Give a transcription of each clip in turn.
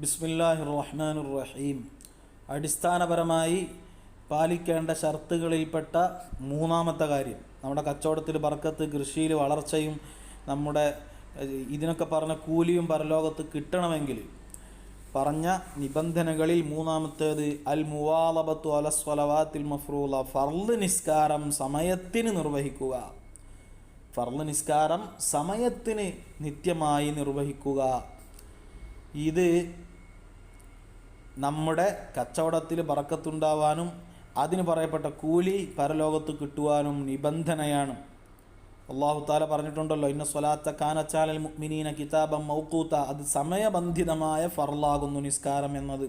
ബിസ്മില്ലാഹി റഹ്മാൻ റഹീം അടിസ്ഥാനപരമായി പാലിക്കേണ്ട ഷർത്തുകളിൽപ്പെട്ട മൂന്നാമത്തെ കാര്യം. നമ്മുടെ കച്ചവടത്തിൽ ബർക്കത്ത് കൃഷിയിൽ വളർച്ചയും നമ്മുടെ ഇതിനൊക്കെ പറഞ്ഞ കൂലിയും പരലോകത്ത് കിട്ടണമെങ്കിൽ പറഞ്ഞ നിബന്ധനകളിൽ മൂന്നാമത്തേത് അൽ മുവാലബത്തു അലസ്വലവാത്തിൽ മഫ്രൂല ഫർദ് നിസ്കാരം സമയത്തിന് നിർവഹിക്കുക. ഫർൾ നിസ്കാരം സമയത്തിന് നിത്യമായി നിർവഹിക്കുക. ഇത് നമ്മുടെ കച്ചവടത്തിൽ പറക്കത്തുണ്ടാവാനും അതിന് പറയപ്പെട്ട കൂലി പരലോകത്ത് കിട്ടുവാനും നിബന്ധനയാണ്. അള്ളാഹു താല പറഞ്ഞിട്ടുണ്ടല്ലോ ഇന്ന സ്വലാത്ത കാനച്ചാലൽ മുക്മിനീന കിതാബം മൗക്കൂത്ത അത് സമയബന്ധിതമായ ഫർലാകുന്നു നിസ്കാരം എന്നത്.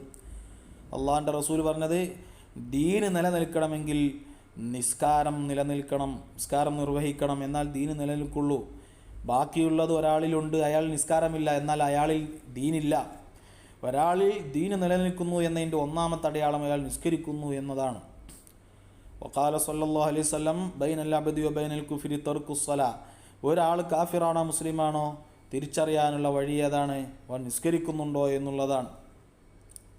അള്ളാഹിന്റെ റസൂൽ പറഞ്ഞത് ദീന് നിലനിൽക്കണമെങ്കിൽ നിസ്കാരം നിലനിൽക്കണം നിസ്കാരം നിർവഹിക്കണം. എന്നാൽ ദീന് നിലനിൽക്കുള്ളൂ. ബാക്കിയുള്ളത് ഒരാളിലുണ്ട് അയാൾ നിസ്കാരമില്ല എന്നാൽ അയാളിൽ ദീനില്ല. ഒരാളിൽ ദീന് നിലനിൽക്കുന്നു എന്നതിന്റെ ഒന്നാമത്തെ അടയാളം അയാൾ നിസ്കരിക്കുന്നു എന്നതാണ്. വക്കാല സല്ലല്ലാഹു അലൈഹി വസല്ലം ബൈൻ അല്ലാബദി ബൈനൽ കുഫിരി തർക്കുസ്സല ഒരാൾ കാഫിറാണോ മുസ്ലിമാണോ തിരിച്ചറിയാനുള്ള വഴി ഏതാണ്? അവൻ നിസ്കരിക്കുന്നുണ്ടോ എന്നുള്ളതാണ്.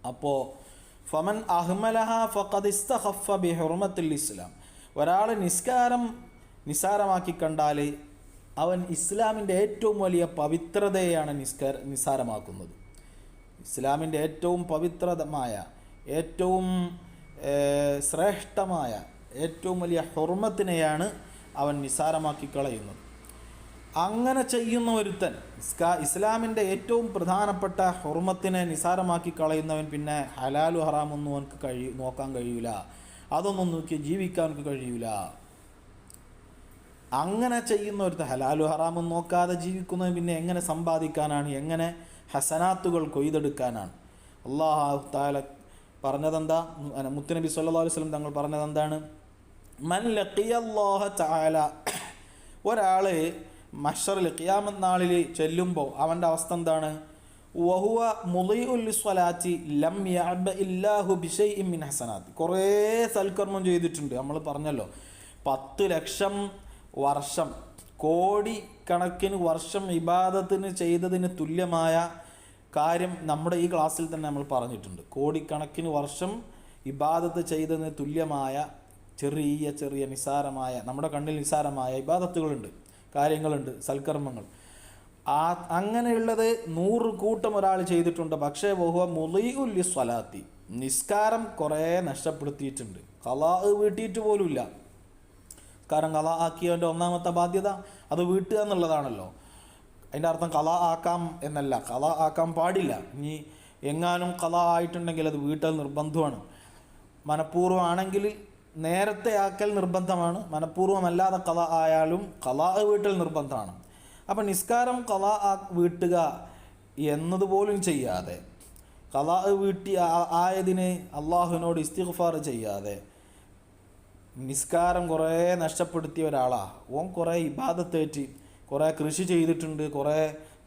അപ്പോൾ ഫമൻ അഹ്മലഹ ഫഖദ് ഇസ്തഖഫ ബി ഹുർമത്തിൽ ഇസ്ലാം. ഒരാൾ നിസ്കാരം നിസാരമാക്കി കണ്ടാൽ അവൻ ഇസ്ലാമിന്റെ ഏറ്റവും വലിയ പവിത്രതയാണ് നിസ്കാര നിസാരമാക്കുന്നത്. ഇസ്ലാമിന്റെ ഏറ്റവും പവിത്രമായ ഏറ്റവും ശ്രേഷ്ഠമായ ഏറ്റവും വലിയ ഹുർമത്തിനെയാണ് അവൻ നിസാരമാക്കി കളയുന്നത്. അങ്ങനെ ചെയ്യുന്ന ഒരുത്തൻ ഇസ്ലാമിന്റെ ഏറ്റവും പ്രധാനപ്പെട്ട ഹുർമത്തിനെ നിസാരമാക്കി കളയുന്നവൻ പിന്നെ ഹലാലു ഹറാമൊന്നും അവനക്ക് കഴി നോക്കാൻ കഴിയൂല. അതൊന്നും നോക്കി ജീവിക്കാൻ അവനക്ക് കഴിയൂല. അങ്ങനെ ചെയ്യുന്ന ഒരുത്തൻ ഹലാലു ഹറാമും നോക്കാതെ ജീവിക്കുന്നവൻ പിന്നെ എങ്ങനെ സമ്പാദിക്കാനാണ്? എങ്ങനെ ഹസനാത്തുകൾ കൊയ്തെടുക്കാനാണ്? അള്ളാഹു താല പറഞ്ഞതെന്താ? മുത്തുനബി സല്ലാ വസല്ലം തങ്ങൾ പറഞ്ഞതെന്താണ്? മൻ ലഖിയല്ലാഹ തആല ഒരാൾ മഷറിൽ ഖിയാമത്ത് നാളിൽ ചെല്ലുമ്പോൾ അവന്റെ അവസ്ഥ എന്താണ്? വഹുവ മുലയുസ്വലാറ്റി ലം യഅബ ഇല്ലാഹു ബിശൈഇൻ മിൻ ഹസനാത്ത്. കുറേ സൽക്കർമ്മം ചെയ്തിട്ടുണ്ട്. നമ്മൾ പറഞ്ഞല്ലോ പത്ത് ലക്ഷം വർഷം കോടി കണക്കിന് വർഷം ഇബാദത്തിന് ചെയ്തതിന് തുല്യമായ കാര്യം നമ്മുടെ ഈ ക്ലാസ്സിൽ തന്നെ നമ്മൾ പറഞ്ഞിട്ടുണ്ട്. കോടിക്കണക്കിന് വർഷം ഇബാദത്ത് ചെയ്തതിന് തുല്യമായ ചെറിയ ചെറിയ നിസാരമായ നമ്മുടെ കണ്ണിൽ നിസാരമായ ഇബാദത്തുകളുണ്ട്. കാര്യങ്ങളുണ്ട് സൽക്കർമ്മങ്ങൾ. ആ അങ്ങനെയുള്ളത് നൂറ് കൂട്ടം ഒരാൾ ചെയ്തിട്ടുണ്ട്. പക്ഷേ ബഹുവ മുലയുല്ലി സ്വലാത്തി നിസ്കാരം കുറേ നഷ്ടപ്പെടുത്തിയിട്ടുണ്ട്. കലാ വീട്ടിയിട്ട് പോലുമില്ല. കാരണം കല ആക്കിയവന്റെ ഒന്നാമത്തെ ബാധ്യത അത് വീട്ടുക എന്നുള്ളതാണല്ലോ. അതിന്റെ അർത്ഥം കല ആക്കാം എന്നല്ല കല ആക്കാൻ പാടില്ല. ഇനി എങ്ങാനും കല ആയിട്ടുണ്ടെങ്കിൽ അത് വീട്ടൽ നിർബന്ധമാണ്. മനഃപൂർവമാണെങ്കിൽ നേരത്തെ ആക്കൽ നിർബന്ധമാണ് മനഃപൂർവമല്ലാതെ കഥ ആയാലും കല വീട്ടൽ നിർബന്ധമാണ്. അപ്പം നിസ്കാരം കല ആ വീട്ടുക എന്നതുപോലും ചെയ്യാതെ കല വീട്ടി ആയതിനെ അള്ളാഹുവിനോട് ഇസ്തിഗ്ഫാർ ചെയ്യാതെ നിസ്കാരം കുറേ നഷ്ടപ്പെടുത്തിയ ഒരാളാ. ഓൻ കുറേ ഇബാദത്തേറ്റ് കുറേ കൃഷി ചെയ്തിട്ടുണ്ട് കുറേ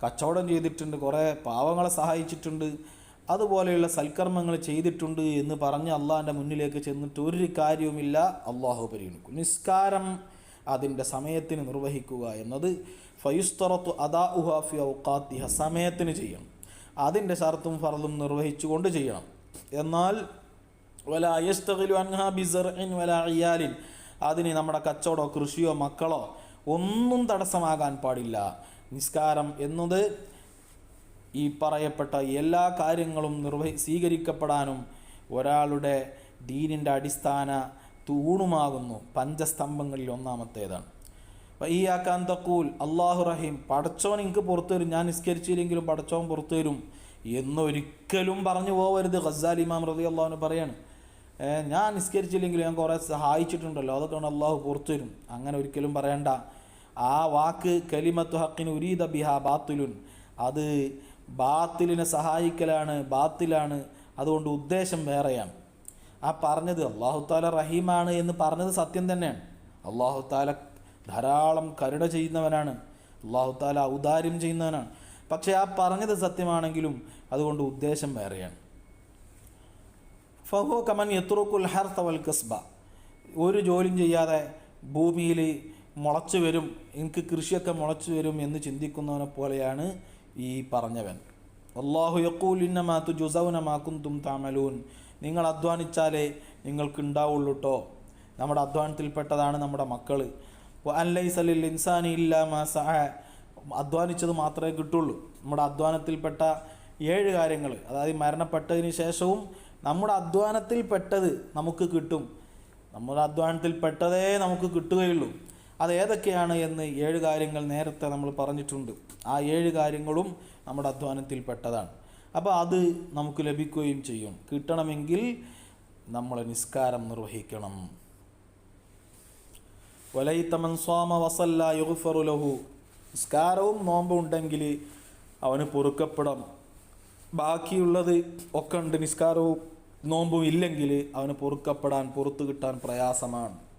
കച്ചവടം ചെയ്തിട്ടുണ്ട് കുറേ പാവങ്ങളെ സഹായിച്ചിട്ടുണ്ട്. അതുപോലെയുള്ള സൽക്കർമ്മങ്ങൾ ചെയ്തിട്ടുണ്ട് എന്ന് പറഞ്ഞ് അള്ളാഹിന്റെ മുന്നിലേക്ക് ചെന്നിട്ട് ഒരു കാര്യവുമില്ല. അള്ളാഹു പരിഗണിക്കും. നിസ്കാരം അതിന്റെ സമയത്തിന് നിർവഹിക്കുക എന്നത് ഫയുസ്തറത്തു അദാ ഉഹാഫി ഔക്കാത്തിഹ സമയത്തിന് ചെയ്യണം. അതിന്റെ ഷർത്തും ഫറലും നിർവഹിച്ചുകൊണ്ട് ചെയ്യണം. എന്നാൽ വല യസ്തഖിലു അൻഹാ ബിസർഇൻ വല ഇയാലിൻ അതിന് നമ്മുടെ കച്ചവടമോ കൃഷിയോ മക്കളോ ഒന്നും തടസ്സമാകാൻ പാടില്ല. നിസ്കാരം എന്നത് ഈ പറയപ്പെട്ട എല്ലാ കാര്യങ്ങളും നിർവഹി സ്വീകരിക്കപ്പെടാനും ഒരാളുടെ ദീനിന്റെ അടിസ്ഥാന തൂണുമാകുന്നു. പഞ്ചസ്തംഭങ്ങളിൽ ഒന്നാമത്തേതാണ്. അപ്പം ഈ ആക്കാൻ തക്കൂൽ അള്ളാഹു റഹീം പടച്ചോൻ എനിക്ക് പുറത്തു തരും ഞാൻ നിസ്കരിച്ചില്ലെങ്കിലും പടച്ചോൻ പുറത്തു തരും എന്നൊരിക്കലും പറഞ്ഞു പോകരുത് ഖസാൽ ഇമാം റതി അള്ളാഹുവിന് പറയാണ്. ഞാൻ നിസ്കരിച്ചില്ലെങ്കിലും ഞാൻ കുറേ സഹായിച്ചിട്ടുണ്ടല്ലോ അതൊക്കെ അള്ളാഹു പുറത്തു തരും. അങ്ങനെ ഒരിക്കലും പറയണ്ട. ആ വാക്ക് കലിമത്തു ഹക്കിന് ഉരീദ ബിഹാ ബാത്തുലുൻ അത് ബാത്തിലിനെ സഹായിക്കലാണ് ബാത്തിലാണ്. അതുകൊണ്ട് ഉദ്ദേശം വേറെയാണ്. ആ പറഞ്ഞത് അള്ളാഹു താല റഹീമാണ് എന്ന് പറഞ്ഞത് സത്യം തന്നെയാണ്. അള്ളാഹു താല ധാരാളം കരുണ ചെയ്യുന്നവനാണ്. അള്ളാഹു താല ഔദാര്യം ചെയ്യുന്നവനാണ്. പക്ഷേ ആ പറഞ്ഞത് സത്യമാണെങ്കിലും അതുകൊണ്ട് ഉദ്ദേശം വേറെയാണ്. ഫഹു കമൻ യത്രുക്കുൽ ഹർത്ത വൽ കസ്ബ. ഒരു ജോലിയും ചെയ്യാതെ ഭൂമിയിൽ മുളച്ചു വരും എനിക്ക് കൃഷിയൊക്കെ മുളച്ചു വരും എന്ന് ചിന്തിക്കുന്നവനെ പോലെയാണ് ഈ പറഞ്ഞവൻ. അള്ളാഹു യക്കൂൽ ഇന്നമാത്തു ജുസൗനമാക്കും തും താമലൂൻ നിങ്ങൾ അധ്വാനിച്ചാലേ നിങ്ങൾക്ക് ഉണ്ടാവുള്ളൂ കേട്ടോ നമ്മുടെ അധ്വാനത്തിൽപ്പെട്ടതാണ് നമ്മുടെ മക്കൾ അല്ലൈസലിൽ ഇൻസാനി ഇല്ല മാസ അധ്വാനിച്ചത് മാത്രമേ കിട്ടുള്ളൂ. നമ്മുടെ അധ്വാനത്തിൽപ്പെട്ട ഏഴ് കാര്യങ്ങൾ അതായത് മരണപ്പെട്ടതിന് ശേഷവും നമ്മുടെ അധ്വാനത്തിൽപ്പെട്ടത് നമുക്ക് കിട്ടും. നമ്മുടെ അധ്വാനത്തിൽപ്പെട്ടതേ നമുക്ക് കിട്ടുകയുള്ളൂ. അത് ഏതൊക്കെയാണ് എന്ന് ഏഴ് കാര്യങ്ങൾ നേരത്തെ നമ്മൾ പറഞ്ഞിട്ടുണ്ട്. ആ ഏഴ് കാര്യങ്ങളും നമ്മുടെ അധ്വാനത്തിൽപ്പെട്ടതാണ്. അപ്പോൾ അത് നമുക്ക് ലഭിക്കുകയും ചെയ്യും. കിട്ടണമെങ്കിൽ നമ്മൾ നിസ്കാരം നിർവഹിക്കണം. വലൈത്തമൻ സ്വാമ വസല്ല യുഗ്ഫറു ലഹു. നിസ്കാരവും നോമ്പും ഉണ്ടെങ്കിൽ അവന് പൊറുക്കപ്പെടാം. ബാക്കിയുള്ളത് ഒക്കെ ഉണ്ട്. നിസ്കാരവും നോമ്പും ഇല്ലെങ്കിൽ അവന് പൊറുക്കപ്പെടാൻ പുറത്തു കിട്ടാൻ പ്രയാസമാണ്.